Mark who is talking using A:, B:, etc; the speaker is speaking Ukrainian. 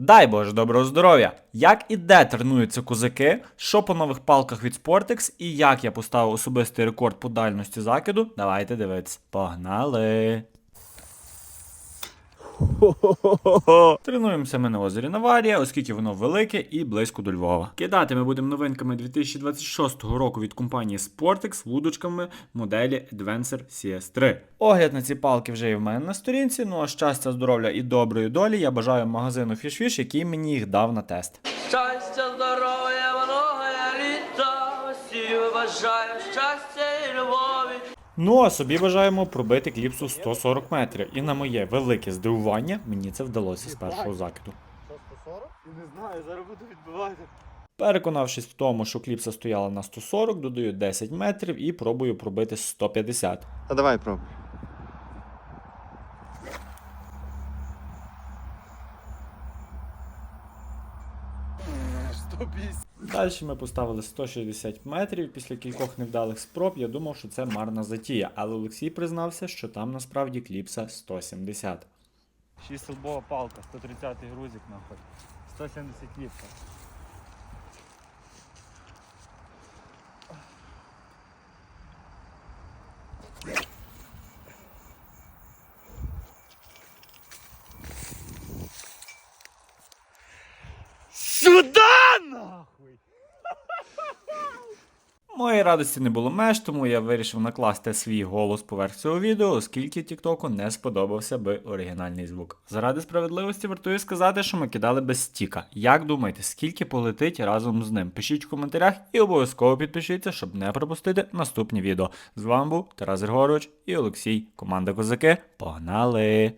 A: Дай Боже доброго здоров'я! Як і де тренуються козаки, що по нових палках від Sportex і як я поставив особистий рекорд по дальності закиду, давайте дивитися. Погнали! Тренуємося ми на озері Наварія, оскільки воно велике і близько до Львова. Кидати ми будемо новинками 2026 року від компанії Sportex вудочками моделі Adventure CS3. Огляд на ці палки вже є в мене на сторінці. Ну а щастя, здоров'я і доброї долі я бажаю магазину FishFish, який мені їх дав на тест.
B: Щастя, здоров'я, многое літа, всім бажаю щастя і любові.
A: Ну а собі бажаємо пробити кліпсу 140 метрів. І на моє велике здивування мені це вдалося з першого закиду.
C: Що, 140? Я не знаю, зараз буду відбивати.
A: Переконавшись в тому, що кліпса стояла на 140, додаю 10 метрів і пробую пробити 150.
C: Та давай пробуй.
A: Далі ми поставили 160 метрів. Після кількох невдалих спроб я думав, що це марна затія, але Олексій признався, що там насправді кліпса 170.
D: 6 лбова палка, 130 грузик нахуй. 170 ліпка. Сюда нахуй!
A: Моєї радості не було меж, тому я вирішив накласти свій голос поверх цього відео, оскільки Тіктоку не сподобався би оригінальний звук. Заради справедливості вартує сказати, що ми кидали без стіка. Як думаєте, скільки полетить разом з ним? Пишіть в коментарях і обов'язково підпишіться, щоб не пропустити наступні відео. З вами був Тарас Григорович і Олексій, команда Козаки. Погнали!